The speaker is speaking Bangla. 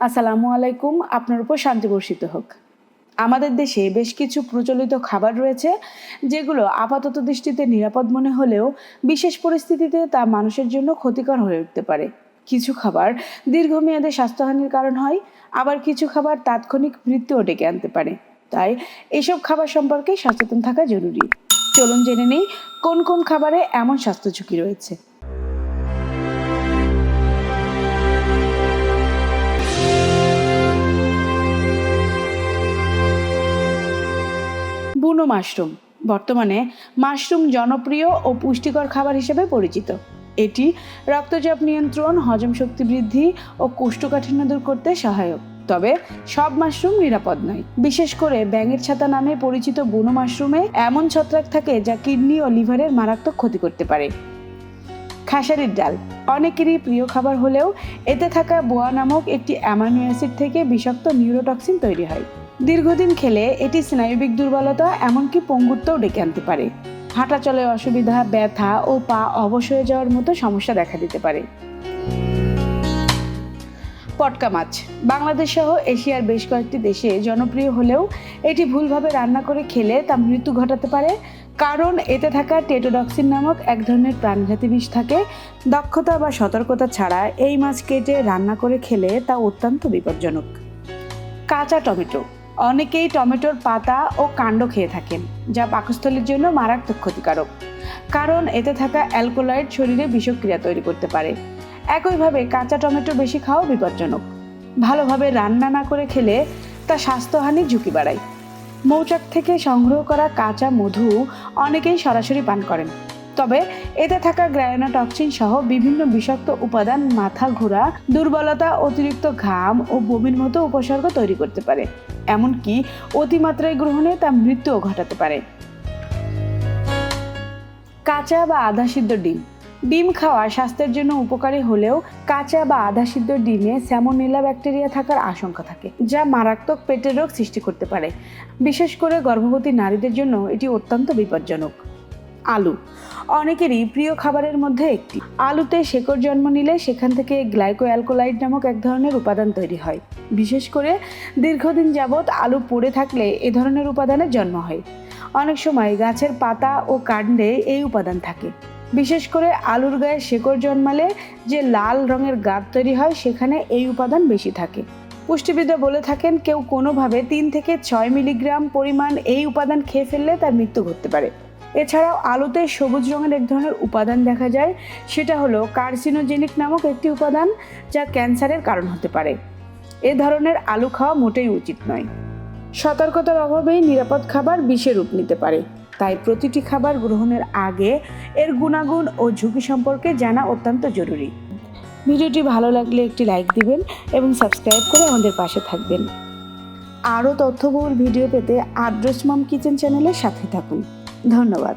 আসসালামু আলাইকুম। আপনার উপর শান্তি বর্ষিত হোক। আমাদের দেশে বেশ কিছু প্রচলিত খাবার রয়েছে, যেগুলো আপাতত দৃষ্টিতে নিরাপদ মনে হলেও বিশেষ পরিস্থিতিতে তা মানুষের জন্য ক্ষতিকর হয়ে উঠতে পারে। কিছু খাবার দীর্ঘমেয়াদে স্বাস্থ্যহানির কারণ হয়, আবার কিছু খাবার তাৎক্ষণিক মৃত্যুও ডেকে আনতে পারে। তাই এসব খাবার সম্পর্কে সচেতন থাকা জরুরি। চলুন জেনে নেই, কোন কোন খাবারে এমন স্বাস্থ্য ঝুঁকি রয়েছে। বুনো মাশরুম। বর্তমানে মাশরুম জনপ্রিয় ও পুষ্টিকর খাবার হিসেবে পরিচিত। এটি রক্তচাপ নিয়ন্ত্রণ, হজম শক্তি বৃদ্ধি ও কোষ্ঠকাঠিন্য দূর করতে সহায়ক। তবে সব মাশরুম নিরাপদ নয়। বিশেষ করে ব্যাঙের ছাতা নামে পরিচিত বুনো মাশরুমে এমন ছত্রাক থাকে যা কিডনি ও লিভারের মারাত্মক ক্ষতি করতে পারে। খাসারির ডাল। অনেকেরই প্রিয় খাবার হলেও এতে থাকা বোয়া নামক একটি অ্যামাইনো অ্যাসিড থেকে বিষাক্ত নিউরোটক্সিন তৈরি হয়। দীর্ঘদিন খেলে এটি স্নায়ুবিক দুর্বলতা, এমনকি পঙ্গুত্বও ডেকে আনতে পারে। হাঁটা চলে অসুবিধা, ব্যথা ও পা অবশ হয়ে যাওয়ার মতো সমস্যা দেখা দিতে পারে। পটকা মাছ। বাংলাদেশ সহ এশিয়ার বেশ কয়েকটি দেশে জনপ্রিয় হলেও এটি ভুলভাবে রান্না করে খেলে তা মৃত্যু ঘটাতে পারে। কারণ এতে থাকা টেটোডক্সিন নামক এক ধরনের প্রাণঘাতী বিষ থাকে। দক্ষতা বা সতর্কতা ছাড়া এই মাছ কেটে রান্না করে খেলে তা অত্যন্ত বিপজ্জনক। কাঁচা টমেটো। অনেকেই টমেটোর পাতা ও কাণ্ড খেয়ে থাকেন, যা পাকস্থলীর জন্য মারাত্মক ক্ষতিকারক। কারণ এতে থাকা অ্যালকোলাইড শরীরে বিষক্রিয়া তৈরি করতে পারে। একইভাবে কাঁচা টমেটো বেশি খাওয়া বিপজ্জনক। ভালোভাবে রান্না না করে খেলে তা স্বাস্থ্যহানির ঝুঁকি বাড়ায়। মৌচাক থেকে সংগ্রহ করা কাঁচা মধু অনেকেই সরাসরি পান করেন। তবে এতে থাকা গ্রায়োনাটক্সিন সহ বিভিন্ন বিষাক্ত উপাদান, মাথা ঘোরা, দুর্বলতা, অতিরিক্ত ঘাম ও বমির মতো উপসর্গ তৈরি করতে পারে। এমনকি অতিমাত্রায় গ্রহণে তা মৃত্যুও ঘটাতে পারে। কাঁচা বা আধা সিদ্ধ ডিম। ডিম খাওয়া স্বাস্থ্যের জন্য উপকারী হলেও কাঁচা বা আধা সিদ্ধ ডিমে স্যামোনেলা ব্যাকটেরিয়া থাকার আশঙ্কা থাকে, যা মারাত্মক পেটের রোগ সৃষ্টি করতে পারে। বিশেষ করে গর্ভবতী নারীদের জন্য এটি অত্যন্ত বিপজ্জনক। আলু। অনেকেরই প্রিয় খাবারের মধ্যে একটি। আলুতে শেকড় জন্ম নিলে সেখান থেকে গ্লাইকো অ্যালকোলাইড নামক এক ধরনের উপাদান তৈরি হয়। বিশেষ করে দীর্ঘদিন যাবৎ আলু পড়ে থাকলে এ ধরনের উপাদানের জন্ম হয়। অনেক সময় গাছের পাতা ও কাণ্ডে এই উপাদান থাকে। বিশেষ করে আলুর গায়ে শেকড় জন্মালে যে লাল রঙের গাদ তৈরি হয়, সেখানে এই উপাদান বেশি থাকে। পুষ্টিবিদরা বলে থাকেন, কেউ কোনোভাবে তিন থেকে ছয় মিলিগ্রাম পরিমাণ এই উপাদান খেয়ে ফেললে তার মৃত্যু ঘটতে পারে। এছাড়াও আলুতে সবুজ রঙের এক ধরনের উপাদান দেখা যায়, সেটা হলো কার্সিনোজেনিক নামক একটি উপাদান যা ক্যান্সারের কারণ হতে পারে। এ ধরনের আলু খাওয়া মোটেই উচিত নয়। সতর্কতার অভাবেই নিরাপদ খাবার বিষে রূপ নিতে পারে। তাই প্রতিটি খাবার গ্রহণের আগে এর গুণাগুণ ও ঝুঁকি সম্পর্কে জানা অত্যন্ত জরুরি। ভিডিওটি ভালো লাগলে একটি লাইক দিবেন এবং সাবস্ক্রাইব করে আমাদের পাশে থাকবেন। আরও তথ্যবহুল ভিডিও পেতে আদ্রস মম কিচেন চ্যানেলের সাথে থাকুন। ধন্যবাদ।